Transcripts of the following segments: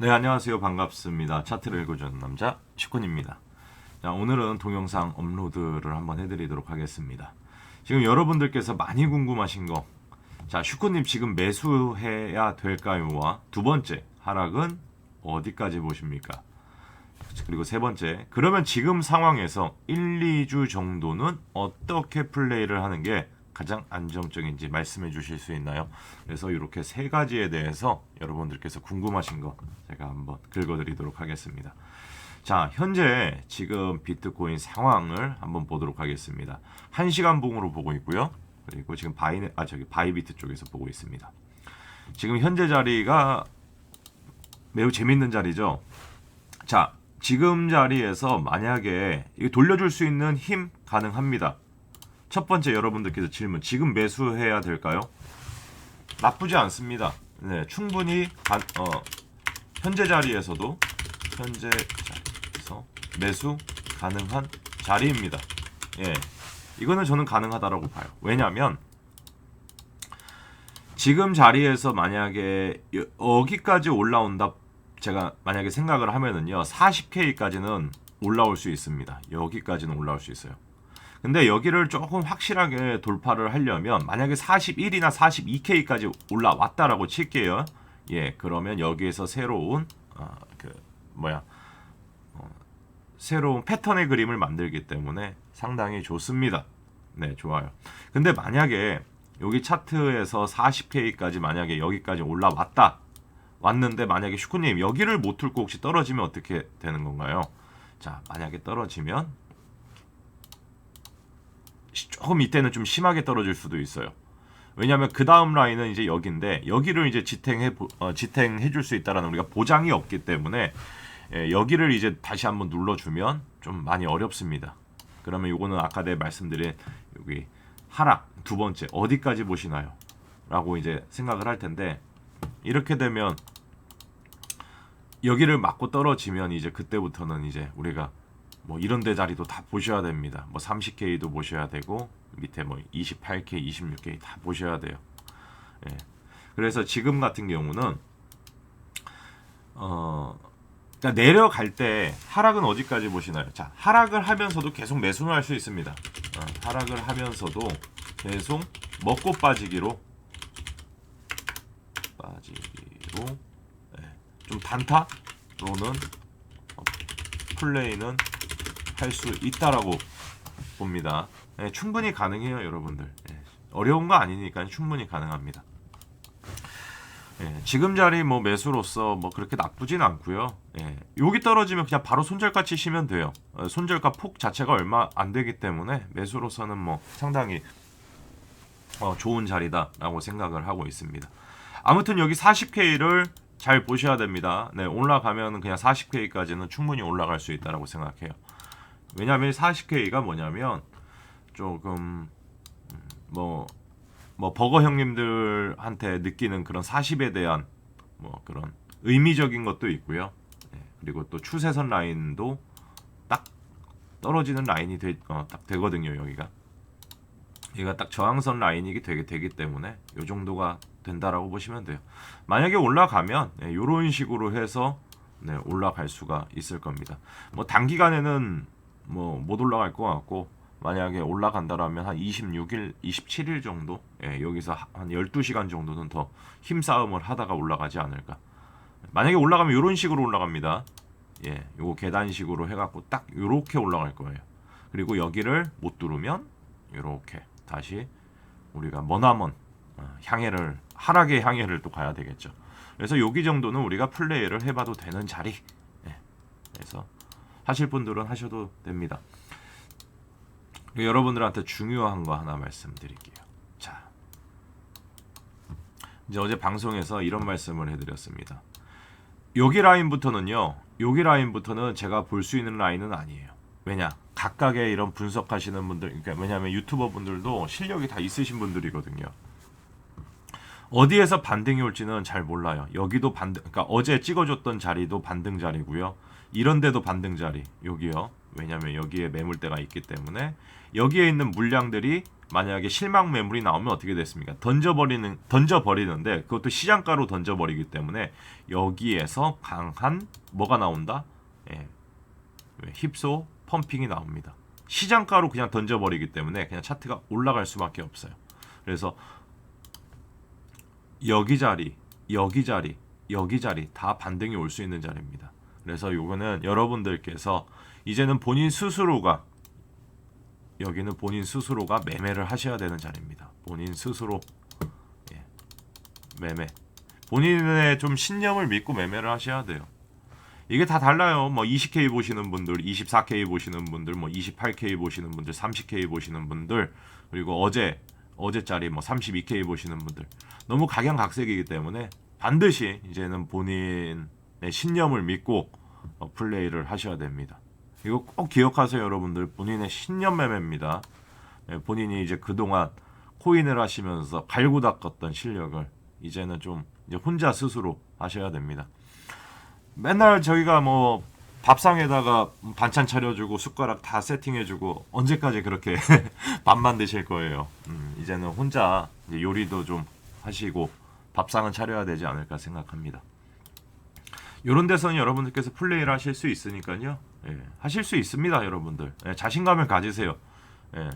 네, 안녕하세요. 반갑습니다. 차트를 읽어주는 남자 슈kun입니다. 자, 오늘은 동영상 업로드를 한번 해드리도록 하겠습니다. 지금 여러분들께서 많이 궁금하신 거, 자, 슈kun님 지금 매수해야 될까요?와 두 번째 하락은 어디까지 보십니까? 그리고 세 번째, 그러면 지금 상황에서 1, 2주 정도는 어떻게 플레이를 하는 게 가장 안정적인지 말씀해 주실 수 있나요? 그래서 이렇게 세 가지에 대해서 여러분들께서 궁금하신 거 제가 한번 긁어드리도록 하겠습니다. 자, 현재 지금 비트코인 상황을 한번 보도록 하겠습니다. 1시간 봉으로 보고 있고요. 그리고 지금 바이 아 저기 바이비트 쪽에서 보고 있습니다. 지금 현재 자리가 매우 재밌는 자리죠. 자, 지금 자리에서 만약에 돌려줄 수 있는 힘 가능합니다. 첫 번째 여러분들께서 질문 지금 매수해야 될까요? 나쁘지 않습니다. 네, 충분히 가, 어, 현재 자리에서도 현재 자리에서 매수 가능한 자리입니다. 예, 이거는 저는 가능하다라고 봐요. 왜냐하면 지금 자리에서 만약에 여- 여기까지 올라온다 제가 만약에 생각을 하면은요 40K까지는 올라올 수 있습니다. 여기까지는 올라올 수 있어요. 근데 여기를 조금 확실하게 돌파를 하려면 만약에 41이나 42K까지 올라왔다라고 칠게요. 예, 그러면 여기에서 새로운 어, 그 뭐야 어, 새로운 패턴의 그림을 만들기 때문에 상당히 좋습니다. 네, 좋아요. 근데 만약에 여기 차트에서 40K까지 만약에 여기까지 올라왔다. 왔는데 만약에 슈쿠님 여기를 못 뚫고 혹시 떨어지면 어떻게 되는 건가요? 자, 만약에 떨어지면 시- 조금 이때는 좀 심하게 떨어질 수도 있어요. 왜냐하면 그 다음 라인은 이제 여기인데 여기를 이제 지탱해 보- 어, 지탱해 줄 수 있다라는 우리가 보장이 없기 때문에 예, 여기를 이제 다시 한번 눌러주면 좀 많이 어렵습니다. 그러면 요거는 아까 내 말씀드린 여기 하락 두 번째 어디까지 보시나요? 라고 이제 생각을 할 텐데 이렇게 되면 여기를 맞고 떨어지면 이제 그때부터는 이제 우리가 뭐 이런 데 자리도 다 보셔야 됩니다. 뭐 30K도 보셔야 되고 밑에 뭐 28K, 26K 다 보셔야 돼요. 예. 그래서 지금 같은 경우는 어 그러니까 내려갈 때 하락은 어디까지 보시나요? 자, 하락을 하면서도 계속 매수는 할수 있습니다. 어, 하락을 하면서도 계속 먹고 빠지기로 빠지기로 예, 좀 단타로는 어, 플레이는 할 수 있다라고 봅니다. 예, 충분히 가능해요, 여러분들. 예, 어려운 거 아니니까 충분히 가능합니다. 예, 지금 자리 뭐 매수로서 뭐 그렇게 나쁘진 않고요. 예, 여기 떨어지면 그냥 바로 손절가 치시면 돼요. 어, 손절가 폭 자체가 얼마 안 되기 때문에 매수로서는 뭐 상당히 어, 좋은 자리다라고 생각을 하고 있습니다. 아무튼 여기 40K를 잘 보셔야 됩니다. 네, 올라가면 그냥 40K까지는 충분히 올라갈 수 있다라고 생각해요. 왜냐하면 40K가 뭐냐면 조금 음, 뭐, 뭐 버거 형님들한테 느끼는 그런 40에 대한 뭐 그런 의미적인 것도 있고요. 네, 그리고 또 추세선 라인도 딱 떨어지는 라인이 되, 어, 딱 되거든요. 여기가 얘가 딱 저항선 라인이 되게 되기 때문에 이 정도가 된다라고 보시면 돼요. 만약에 올라가면 네, 이런 식으로 해서 네, 올라갈 수가 있을 겁니다. 뭐 단기간에는 뭐 못 올라갈 것 같고 만약에 올라간다라면 한 26일, 27일 정도 예, 여기서 한 12시간 정도는 더 힘싸움을 하다가 올라가지 않을까. 만약에 올라가면 이런 식으로 올라갑니다. 예, 요거 계단식으로 해갖고 딱 요렇게 올라갈 거예요. 그리고 여기를 못 뚫으면 요렇게 다시 우리가 머나먼 어, 향해를 하락의 향해를 또 가야 되겠죠. 그래서 여기 정도는 우리가 플레이를 해봐도 되는 자리. 예, 그래서 하실 분들은 하셔도 됩니다. 여러분들한테 중요한 거 하나 말씀드릴게요. 자, 이제 어제 방송에서 이런 말씀을 해드렸습니다. 여기 라인부터는요. 여기 라인부터는 제가 볼 수 있는 라인은 아니에요. 왜냐? 각각의 이런 분석하시는 분들, 그러니까 왜냐하면 유튜버 분들도 실력이 다 있으신 분들이거든요. 어디에서 반등이 올지는 잘 몰라요. 여기도 반등, 그러니까 어제 찍어줬던 자리도 반등 자리고요. 이런 데도 반등 자리, 여기요. 왜냐하면 여기에 매물대가 있기 때문에 여기에 있는 물량들이 만약에 실망 매물이 나오면 어떻게 됐습니까? 던져버리는 던져버리는데 그것도 시장가로 던져버리기 때문에 여기에서 강한 뭐가 나온다? 예, 힙소 펌핑이 나옵니다. 시장가로 그냥 던져버리기 때문에 그냥 차트가 올라갈 수밖에 없어요. 그래서 여기 자리, 여기 자리, 여기 자리 다 반등이 올 수 있는 자리입니다. 그래서 요거는 여러분들께서 이제는 본인 스스로가 여기는 본인 스스로가 매매를 하셔야 되는 자리입니다. 본인 스스로 예, 매매. 본인의 좀 신념을 믿고 매매를 하셔야 돼요. 이게 다 달라요. 뭐 20K 보시는 분들, 24K 보시는 분들, 뭐 28K 보시는 분들, 30K 보시는 분들, 그리고 어제 어제짜리 뭐 32K 보시는 분들 너무 각양각색이기 때문에 반드시 이제는 본인 의 신념을 믿고 어, 플레이를 하셔야 됩니다. 이거 꼭 기억하세요, 여러분들. 본인의 신념 매매입니다. 예, 본인이 이제 그동안 코인을 하시면서 갈고 닦았던 실력을 이제는 좀 이제 혼자 스스로 하셔야 됩니다. 맨날 저희가 뭐 밥상에다가 반찬 차려주고 숟가락 다 세팅해주고 언제까지 그렇게 밥만 드실 거예요. 음, 이제는 혼자 요리도 좀 하시고 밥상은 차려야 되지 않을까 생각합니다. 이런 데서는 여러분들께서 플레이를 하실 수 있으니까요. 예, 하실 수 있습니다, 여러분들. 예, 자신감을 가지세요. 예,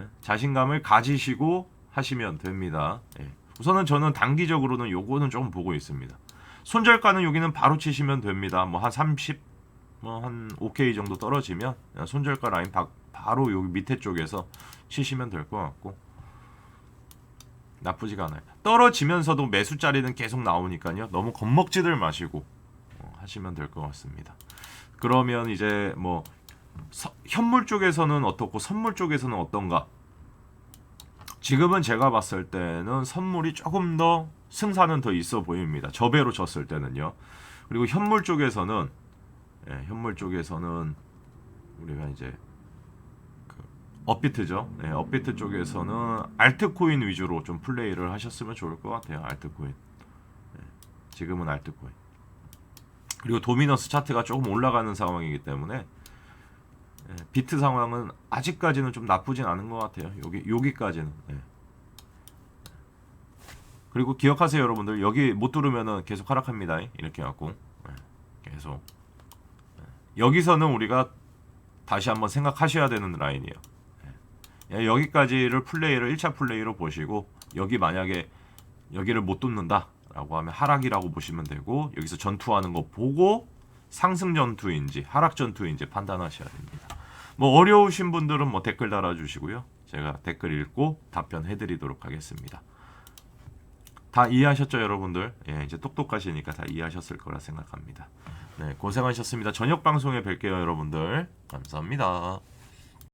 예, 자신감을 가지시고 하시면 됩니다. 예. 우선은 저는 단기적으로는 요거는 조금 보고 있습니다. 손절가는 여기는 바로 치시면 됩니다. 뭐 한 30, 뭐 한 5K 정도 떨어지면 그냥 손절가 라인 바, 바로 여기 밑에 쪽에서 치시면 될 것 같고 나쁘지가 않아요. 떨어지면서도 매수 자리는 계속 나오니까요. 너무 겁먹지들 마시고 어, 하시면 될 것 같습니다. 그러면 이제 뭐 서, 현물 쪽에서는 어떻고 선물 쪽에서는 어떤가? 지금은 제가 봤을 때는 선물이 조금 더 승산은 더 있어 보입니다. 저배로 졌을 때는요. 그리고 현물 쪽에서는 예, 현물 쪽에서는 우리가 이제 그 업비트죠. 예, 업비트 쪽에서는 알트코인 위주로 좀 플레이를 하셨으면 좋을 것 같아요. 알트코인. 예, 지금은 알트코인. 그리고 도미너스 차트가 조금 올라가는 상황이기 때문에 예, 비트 상황은 아직까지는 좀 나쁘진 않은 것 같아요. 여기 여기까지는. 예. 그리고 기억하세요, 여러분들. 여기 못 누르면은 계속 하락합니다. 이렇게 갖고 예, 계속 예. 여기서는 우리가 다시 한번 생각하셔야 되는 라인이에요. 예. 예, 여기까지를 플레이를 1차 플레이로 보시고 여기 만약에 여기를 못 뚫는다라고 하면 하락이라고 보시면 되고 여기서 전투하는 거 보고 상승 전투인지 하락 전투인지 판단하셔야 됩니다. 뭐 어려우신 분들은 뭐 댓글 달아주시고요. 제가 댓글 읽고 답변해 드리도록 하겠습니다. 다 이해하셨죠, 여러분들? 예, 이제 똑똑하시니까 다 이해하셨을 거라 생각합니다. 네, 고생하셨습니다. 저녁 방송에 뵐게요, 여러분들. 감사합니다.